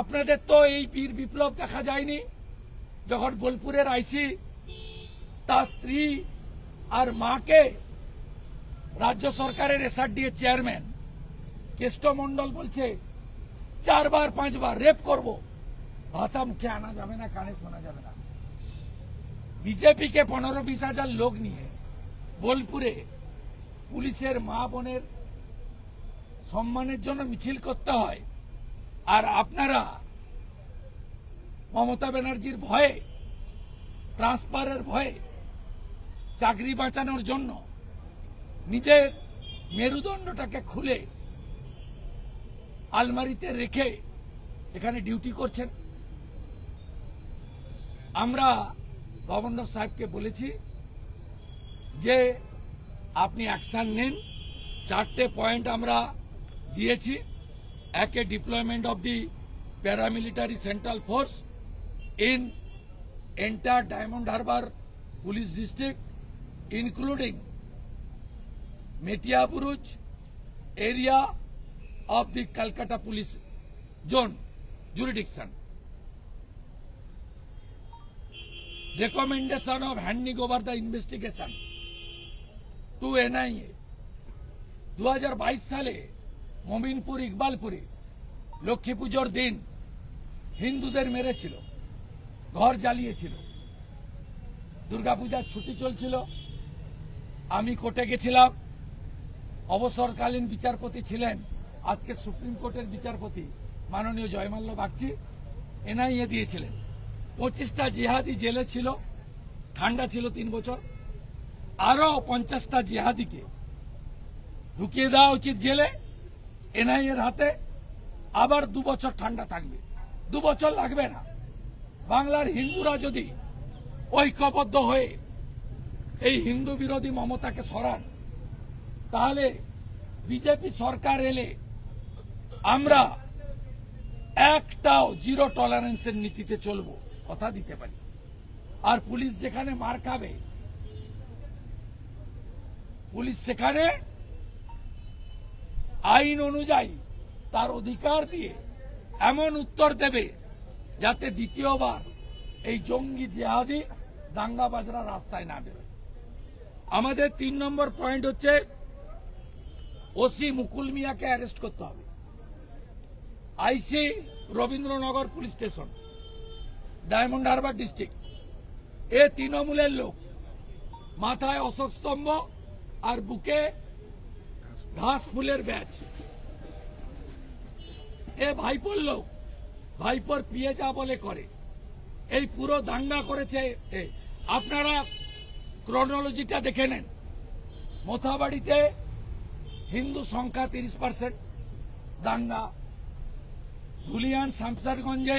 আপনাদের তো এই বীর বিপ্লব দেখা যায়নি। যখন বোলপুরের আইসি, তার স্ত্রী আর মাকে রাজ্য সরকারের এসআরডিএ চেয়ারম্যান, কেষ্ট মন্ডল বলছে, চারবার, পাঁচবার রেপ করব। ভাষা মুখে আনা যাবে না, কানে শোনা যাবে না। বিজেপিকে পনেরো বিশ হাজার লোক নিয়ে বোলপুরে পুলিশের মা বোনের সম্মানের জন্য মিছিল করতে হয়। আর আপনারা মমতা ব্যানার্জির ভয়ে, ট্রান্সফারের ভয়ে চাকরি বাঁচানোর জন্য নিজের মেরুদণ্ডটাকে খুলে আলমারিতে রেখে এখানে ডিউটি করছেন। আমরা গভর্নর সাহেবকে বলেছি যে আপনি অ্যাকশন নিন। চারটে পয়েন্ট আমরা দিয়েছি। একে deployment of the paramilitary central force in entire Diamond Harbour police district including Metiabruz area of the Calcutta police zone jurisdiction. Recommendation of handing over the investigation to NIA. 2022 সালে মমিনপুর, ইকবালপুরে লক্ষ্মী পুজোর দিন হিন্দুদের মেরেছিল, ঘর জ্বালিয়েছিল। দুর্গাপূজার ছুটি চলছিল, আমি কোর্টে গেছিলাম। অবসরকালীন বিচারপতি ছিলেন, আজকে সুপ্রিম কোর্টের বিচারপতি মাননীয় জয়মাল্য বাগচি, এনআইএ দিয়েছিলেন। পঁচিশটা জিহাদি জেলে ছিল, ঠান্ডা ছিল তিন বছর। আরও পঞ্চাশটা জিহাদিকে ঢুকিয়ে দেওয়া উচিত জেলে। এনআইএর হাতে আবার দু বছর ঠান্ডা থাকবে। দু বছর লাগবে না। বাংলার হিন্দুরা যদি ঐক্যবদ্ধ হয়ে এই হিন্দু বিরোধী মমতাকে সরান, তাহলে বিজেপি সরকার এলে আমরা একটাও জিরো টলারেন্সের নীতিতে চলবো, কথা দিতে পারি। আর পুলিশ যেখানে মার খাবে, পুলিশ সেখানে আইন অনুযায়ী তার অধিকার দিয়ে এমন উত্তর দেবে যাতে দ্বিতীয়বার এই জঙ্গি জেহাদি দাঙ্গাবাজরা রাস্তায় না বেরোয়। আমাদের তিন নম্বর পয়েন্ট হচ্ছে ওসি মুকুল মিয়াকে অ্যারেস্ট করতে হবে। IC Rabindranagar police station, Diamond Harbour district. এ তৃণমূলের লোক, মাথায় অশোক স্তম্ভ আর বুকে ঘাস ফুলের ব্যাচ। এ ভাইপোর লোক, ভাইপোর পিয়ে যা বলে করে। এই পুরো দাঙ্গা করেছে। আপনারা ক্রোনোলজিটা দেখে নেন। মোথাবাড়িতে হিন্দু সংখ্যা তিরিশ পার্সেন্ট দাঙ্গা। ধুলিয়ান শামসারগঞ্জে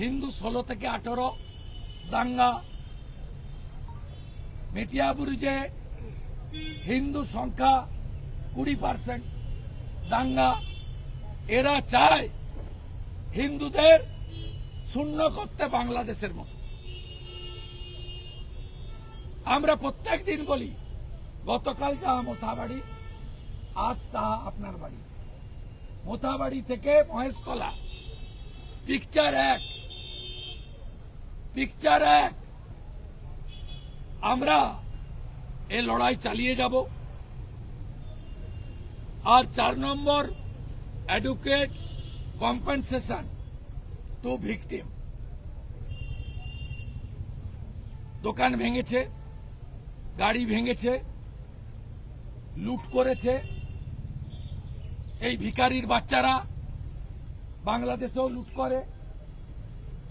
হিন্দু ষোলো থেকে আঠারো, দাঙ্গা। মেটিয়াবুরুজে হিন্দু সংখ্যা কুড়ি পার্সেন্ট দাঙ্গা, এরা চায় হিন্দুদের শূন্য করতে বাংলাদেশের মতো। আমরা প্রত্যেক দিন বলি, গতকাল যাওয়া মোথাবাড়ি, আজ তাহা আপনার বাড়ি। মোথাবাড়ি থেকে মহেশতলা পিকচার এক। পিকচার এক। আমরা এ লড়াই চালিয়ে যাব। আর চার নম্বর অ্যাডুকেট কম্পেনসেশন টু ভিকটিম দোকান ভেঙেছে, গাড়ি ভেঙেছে, লুট করেছে। এই ভিকারির বাচ্চারা বাংলাদেশেও লুট করে,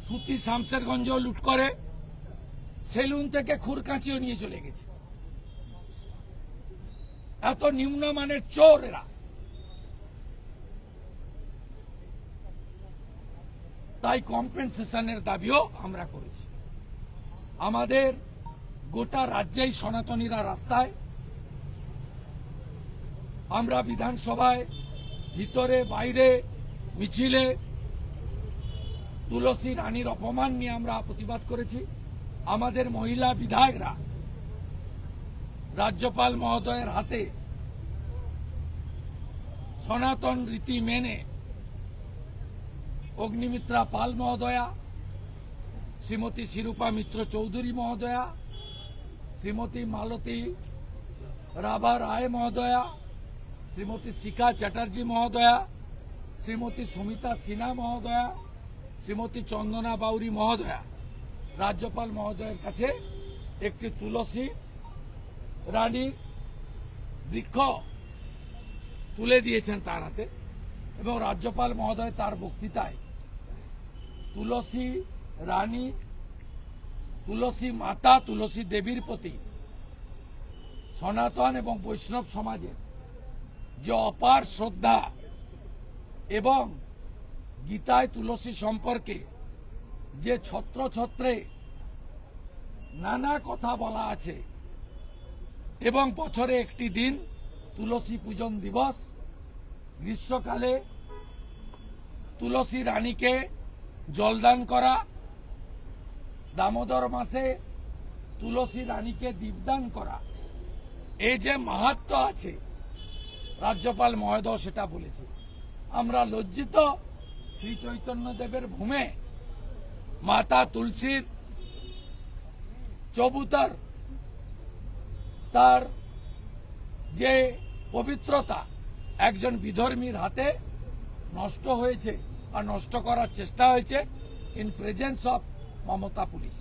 সুতি শামসেরগঞ্জেও লুট করে, সেলুন থেকে খুর কাঁচিও নিয়ে চলে গেছে। এত নিম্নমানের চোর এরা। তাই কম্পেনসেশনের দাবিও আমরা করেছি। আমাদের গোটা রাজ্যেই সনাতনীরা রাস্তায় আমরা বিধানসভায় ভিতরে, বাইরে, মিছিলে তুলসী রানীর অপমান নিয়ে আমরা প্রতিবাদ করেছি। আমাদের মহিলা বিধায়করা রাজ্যপাল মহোদয়ের হাতে সনাতন রীতি মেনে অগ্নিমিত্রা পাল মহোদয়া, শ্রীমতী শিরূপা মিত্র চৌধুরী মহোদয়া, শ্রীমতী মালতী রাভা রায় মহোদয়া, শ্রীমতী শিখা চ্যাটার্জি মহোদয়া, শ্রীমতী সুমিতা সিনহা মহোদয়া, শ্রীমতী চন্দনা বাউরি মহোদয়া। রাজ্যপাল মহোদয়ের কাছে একটি তুলসী রানীর বৃক্ষ তুলে দিয়েছেন তার হাতে এবং রাজ্যপাল মহোদয় তার বক্তৃতায় তুলসী রানী তুলসী মাতা, তুলসী দেবীর প্রতি সনাতন এবং বৈষ্ণব সমাজের যে অপার শ্রদ্ধা এবং গীতায় তুলসী সম্পর্কে যে ছত্র ছত্রে নানা কথা বলা আছে এবং বছরে একটি দিন তুলসী পূজন দিবস গ্রীষ্মকালে তুলসী রানীকে জলদান করা, দামোদর মাসে তুলসী রানীকে দীপদান করা। এই যে মাহাত্ম আছে, রাজ্যপাল মহোদয় সেটা বলেছে। আমরা লজ্জিত শ্রী চৈতন্য দেবের ভূমে মাতা তুলসীর চবুতার, তার যে পবিত্রতা একজন বিধর্মীর হাতে নষ্ট হয়েছে আর নষ্ট করার চেষ্টা হয়েছে in presence of Mamata police.